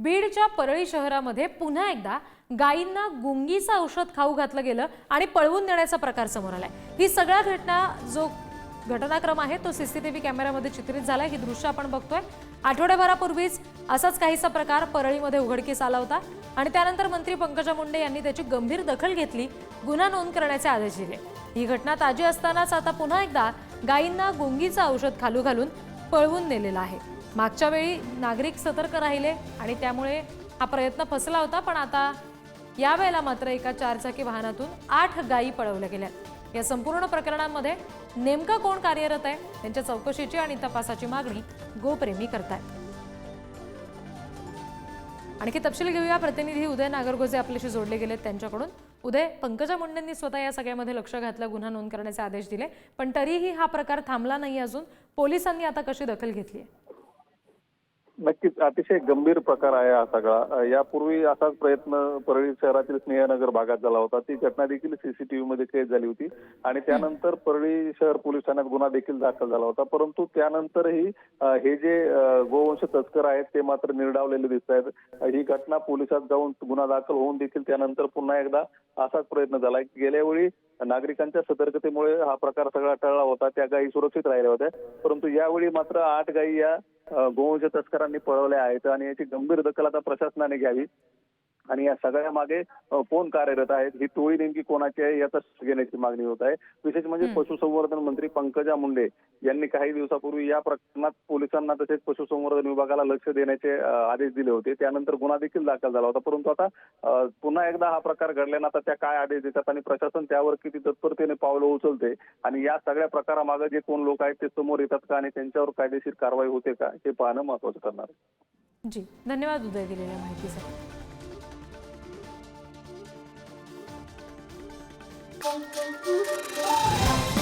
बीडच्या परळी शहरामध्ये पुन्हा एकदा गायींना गुंगीचं औषध खाऊ घातलं गेलं आणि पळवून नेण्याचा प्रकार समोर आलाय. ही सगळ्या घटना जो घटनाक्रम आहे तो सीसीटीव्ही कॅमेऱ्यामध्ये चित्रित झालाय ही दृश्य आपण बघतोय. आठवड्याभरापूर्वीच असाच काहीसा प्रकार परळीमध्ये उघडकीस आला होता आणि त्यानंतर मंत्री पंकजा मुंडे यांनी त्याची गंभीर दखल घेतली गुन्हा नोंद करण्याचे आदेश दिले. ही घटना ताजी असतानाच आता पुन्हा एकदा गायींना गुंगीचं औषध खालू घालून पळवून नेलेलं आहे. मागच्या वेळी नागरिक सतर्क राहिले आणि त्यामुळे हा प्रयत्न फसला होता पण आता यावेळेला मात्र एका चारचाकी वाहनातून आठ गायी पळवल्या गेल्या. या संपूर्ण प्रकरणांमध्ये नेमकं कोण कार्यरत आहे त्यांच्या चौकशीची आणि तपासाची मागणी गोप्रेमी करतायत. आणखी तपशील घेऊया. प्रतिनिधी उदय नागरगोजे आपल्याशी जोडले गेलेत त्यांच्याकडून. उदय पंकजा मुंडेंनी स्वतः या सगळ्यामध्ये लक्ष घातलं गुन्हा नोंद करण्याचे आदेश दिले पण तरीही हा प्रकार थांबला नाही अजून. पोलिसांनी आता कशी दखल घेतली आहे? नक्कीच अतिशय गंभीर प्रकार आहे हा सगळा. यापूर्वी असाच प्रयत्न परळी शहरातील स्नेहनगर भागात झाला होता. ती घटना देखील सीसीटीव्ही मध्ये कैद झाली होती. आणि त्यानंतर परळी शहर पोलीस ठाण्यात गुन्हा देखील दाखल झाला होता. परंतु त्यानंतरही हे जे गोवंश तस्कर आहेत ते मात्र निर्डावलेले दिसत आहेत. ही घटना पोलिसात जाऊन गुन्हा दाखल होऊन देखील त्यानंतर पुन्हा एकदा असाच प्रयत्न झाला. गेल्या वेळी नागरिकांच्या सतर्कतेमुळे हा प्रकार सगळा टळला होता. त्या गायी सुरक्षित राहिल्या होत्या. परंतु यावेळी मात्र आठ गायी या गोवंश तस्करांनी पळवल्या आहेत आणि याची गंभीर दखल आता प्रशासनाने घ्यावी. आणि या सगळ्या मागे कोण कार्यरत आहेत? ही टोळी नेमकी कोणाची आहे? याचा शोध घेण्याची मागणी होत आहे. विशेष म्हणजे पशुसंवर्धन मंत्री पंकजा मुंडे यांनी काही दिवसापूर्वी या प्रकरणात पोलिसांना तसेच पशुसंवर्धन विभागाला लक्ष देण्याचे आदेश दिले होते. त्यानंतर गुन्हा देखील दाखल झाला होता. परंतु आता पुन्हा एकदा हा प्रकार घडल्यानं आता त्या काय आदेश देतात आणि प्रशासन त्यावर किती तत्परतेने पावलं उचलते आणि या सगळ्या प्रकारामागे जे कोण लोक आहेत ते समोर येतात का आणि त्यांच्यावर कायदेशीर कारवाई होते का हे पाहणं महत्वाचं ठरणार आहे. जी. धन्यवाद उदय दिलेल्या माहितीसाठी. Música